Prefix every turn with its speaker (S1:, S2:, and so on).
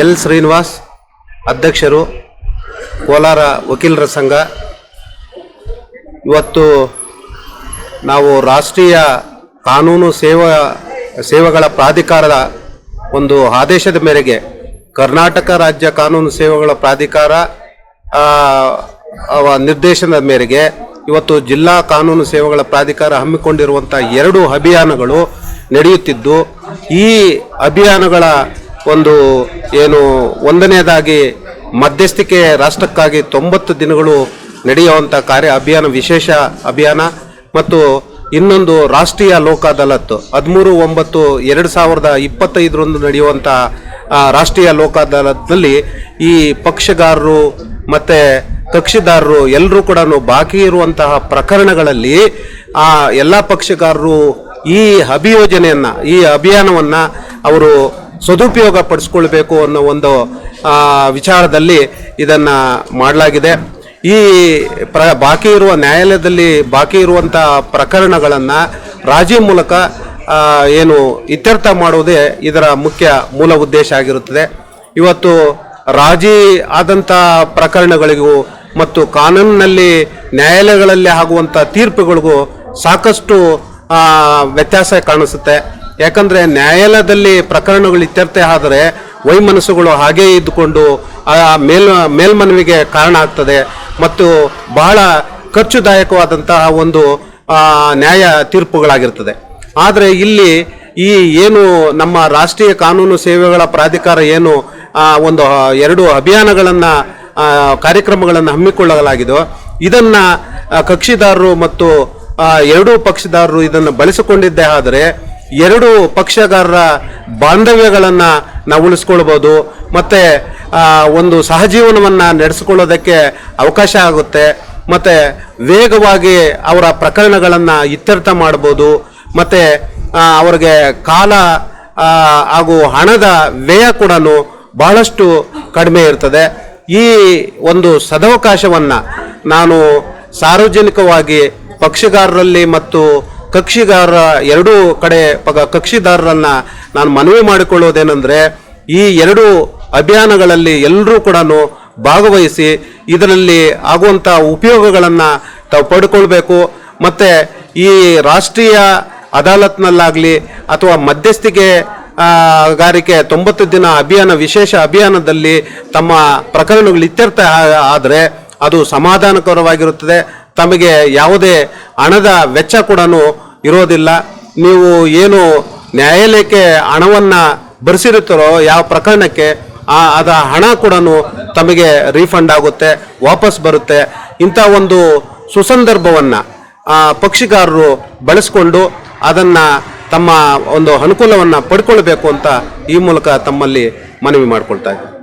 S1: L Srinivas ಅಧ್ಯಕ್ಷರು, ಕೋಲಾರ ವಕೀಲರ ಸಂಘ. ಇವತ್ತು ನಾವು ರಾಷ್ಟ್ರೀಯ ಕಾನೂನು ಸೇವಾ, ಸೇವೆಗಳ ಪ್ರಾಧಿಕಾರದ ಒಂದು ಆದೇಶದ ಮೇರೆಗೆ ಕರ್ನಾಟಕ ರಾಜ್ಯ ಕಾನೂನು ಸೇವೆಗಳ ಪ್ರಾಧಿಕಾರ ನಿರ್ದೇಶನದ ಮೇರೆಗೆ ಇವತ್ತು ಜಿಲ್ಲಾ ಕಾನೂನು ಸೇವೆಗಳ ಪ್ರಾಧಿಕಾರ ಹಮ್ಮಿಕೊಂಡಿರುವಂಥ ಎರಡು ಅಭಿಯಾನಗಳು ನಡೆಯುತ್ತಿದ್ದು, ಈ ಅಭಿಯಾನಗಳ ಒಂದು ಏನು ಒಂದನೇದಾಗಿ ಮಧ್ಯಸ್ಥಿಕೆ ರಾಷ್ಟ್ರಕ್ಕಾಗಿ ತೊಂಬತ್ತು ದಿನಗಳು ನಡೆಯುವಂಥ ಕಾರ್ಯ ಅಭಿಯಾನ, ವಿಶೇಷ ಅಭಿಯಾನ ಮತ್ತು ಇನ್ನೊಂದು ರಾಷ್ಟ್ರೀಯ ಲೋಕ ಅದಾಲತ್ ಹದಿಮೂರು, ಒಂಬತ್ತು, ಎರಡು ಸಾವಿರದ ಇಪ್ಪತ್ತೈದರಂದು ನಡೆಯುವಂಥ ರಾಷ್ಟ್ರೀಯ ಲೋಕ ಈ ಪಕ್ಷಗಾರರು ಮತ್ತು ಕಕ್ಷಿದಾರರು ಎಲ್ಲರೂ ಕೂಡ ಬಾಕಿ ಇರುವಂತಹ ಪ್ರಕರಣಗಳಲ್ಲಿ, ಆ, ಎಲ್ಲ ಪಕ್ಷಗಾರರು ಈ ಅಭಿಯೋಜನೆಯನ್ನು, ಈ ಅಭಿಯಾನವನ್ನು ಅವರು ಸದುಪಯೋಗ ಪಡಿಸ್ಕೊಳ್ಬೇಕು ಅನ್ನೋ ಒಂದು ವಿಚಾರದಲ್ಲಿ ಇದನ್ನು ಮಾಡಲಾಗಿದೆ. ಈ ಪ್ರ, ಬಾಕಿ ಇರುವ ನ್ಯಾಯಾಲಯದಲ್ಲಿ ಬಾಕಿ ಇರುವಂಥ ಪ್ರಕರಣಗಳನ್ನು ರಾಜಿ ಮೂಲಕ ಏನು ಇತ್ಯರ್ಥ ಮಾಡುವುದೇ ಇದರ ಮುಖ್ಯ ಮೂಲ ಉದ್ದೇಶ ಆಗಿರುತ್ತದೆ. ಇವತ್ತು ರಾಜಿ ಆದಂಥ ಪ್ರಕರಣಗಳಿಗೂ ಮತ್ತು ಕಾನೂನಿನಲ್ಲಿ ನ್ಯಾಯಾಲಯಗಳಲ್ಲಿ ಆಗುವಂಥ ತೀರ್ಪುಗಳಿಗೂ ಸಾಕಷ್ಟು ವ್ಯತ್ಯಾಸ ಕಾಣಿಸುತ್ತೆ. ಯಾಕಂದ್ರೆ ನ್ಯಾಯಾಲಯದಲ್ಲಿ ಪ್ರಕರಣಗಳು ಇತ್ಯರ್ಥ ಆದರೆ ವೈಮನಸ್ಸುಗಳು ಹಾಗೇ ಇದ್ದುಕೊಂಡು ಆ ಮೇಲ್, ಮೇಲ್ಮನವಿಗೆ ಕಾರಣ ಆಗ್ತದೆ ಮತ್ತು ಬಹಳ ಖರ್ಚುದಾಯಕವಾದಂತಹ ಒಂದು ನ್ಯಾಯ ತೀರ್ಪುಗಳಾಗಿರ್ತದೆ. ಆದರೆ ಇಲ್ಲಿ ಈ ಏನು ನಮ್ಮ ರಾಷ್ಟ್ರೀಯ ಕಾನೂನು ಸೇವೆಗಳ ಪ್ರಾಧಿಕಾರ ಏನು ಒಂದು ಎರಡು ಅಭಿಯಾನಗಳನ್ನು ಕಾರ್ಯಕ್ರಮಗಳನ್ನು ಹಮ್ಮಿಕೊಳ್ಳಲಾಗಿದೋ ಇದನ್ನು ಕಕ್ಷಿದಾರರು ಮತ್ತು ಎರಡೂ ಪಕ್ಷದಾರರು ಇದನ್ನು ಬಳಸಿಕೊಂಡಿದ್ದೇ ಆದರೆ ಎರಡು ಪಕ್ಷಗಾರರ ಬಾಂಧವ್ಯಗಳನ್ನು ನಾವು ಉಳಿಸ್ಕೊಳ್ಬೋದು. ಮತ್ತೆ ಒಂದು ಸಹಜೀವನವನ್ನು ನಡೆಸಿಕೊಳ್ಳೋದಕ್ಕೆ ಅವಕಾಶ ಆಗುತ್ತೆ. ಮತ್ತೆ, ವೇಗವಾಗಿ ಅವರ ಪ್ರಕರಣಗಳನ್ನು ಇತ್ಯರ್ಥ ಮಾಡ್ಬೋದು. ಮತ್ತೆ ಅವ್ರಿಗೆ ಕಾಲ ಹಾಗೂ ಹಣದ ವ್ಯಯ ಕೂಡ ಬಹಳಷ್ಟು ಕಡಿಮೆ ಇರ್ತದೆ. ಈ ಒಂದು ಸದವಕಾಶವನ್ನ ನಾನು ಸಾರ್ವಜನಿಕವಾಗಿ ಪಕ್ಷಗಾರರಲ್ಲಿ ಮತ್ತು ಕಕ್ಷಿಗಾರರ ಎರಡೂ ಕಡೆ ಪಗ ಕಕ್ಷಿದಾರರನ್ನ ನಾನು ಮನವಿ ಮಾಡಿಕೊಳ್ಳೋದೇನೆಂದರೆ, ಈ ಎರಡು ಅಭಿಯಾನಗಳಲ್ಲಿ ಎಲ್ಲರೂ ಕೂಡ ಭಾಗವಹಿಸಿ ಇದರಲ್ಲಿ ಆಗುವಂಥ ಉಪಯೋಗಗಳನ್ನು ತಾವು ಪಡ್ಕೊಳ್ಬೇಕು. ಮತ್ತು ಈ ರಾಷ್ಟ್ರೀಯ ಅದಾಲತ್ನಲ್ಲಾಗಲಿ ಅಥವಾ ಮಧ್ಯಸ್ಥಿಕೆ ಗಾರಿಕೆ ತೊಂಬತ್ತು ದಿನ ಅಭಿಯಾನ, ವಿಶೇಷ ಅಭಿಯಾನದಲ್ಲಿ ತಮ್ಮ ಪ್ರಕರಣಗಳು ಇತ್ಯರ್ಥ ಆದರೆ ಅದು ಸಮಾಧಾನಕರವಾಗಿರುತ್ತದೆ. ತಮಗೆ ಯಾವುದೇ ಹಣದ ವೆಚ್ಚ ಕೂಡ ಇರೋದಿಲ್ಲ. ನೀವು ಏನು ನ್ಯಾಯಾಲಯಕ್ಕೆ ಹಣವನ್ನು ಬರೆಸಿರುತ್ತಾರೋ, ಯಾವ ಪ್ರಕರಣಕ್ಕೆ, ಆ, ಅದ ಹಣ ಕೂಡ ತಮಗೆ ರೀಫಂಡ್ ಆಗುತ್ತೆ, ವಾಪಸ್ ಬರುತ್ತೆ. ಇಂಥ ಒಂದು ಸುಸಂದರ್ಭವನ್ನು ಪಕ್ಷಿಗಾರರು ಬಳಸಿಕೊಂಡು ಅದನ್ನು ತಮ್ಮ ಒಂದು ಅನುಕೂಲವನ್ನು ಪಡ್ಕೊಳ್ಬೇಕು ಅಂತ ಈ ಮೂಲಕ ತಮ್ಮಲ್ಲಿ ಮನವಿ ಮಾಡಿಕೊಳ್ತಾ ಇದ್ದೀನಿ.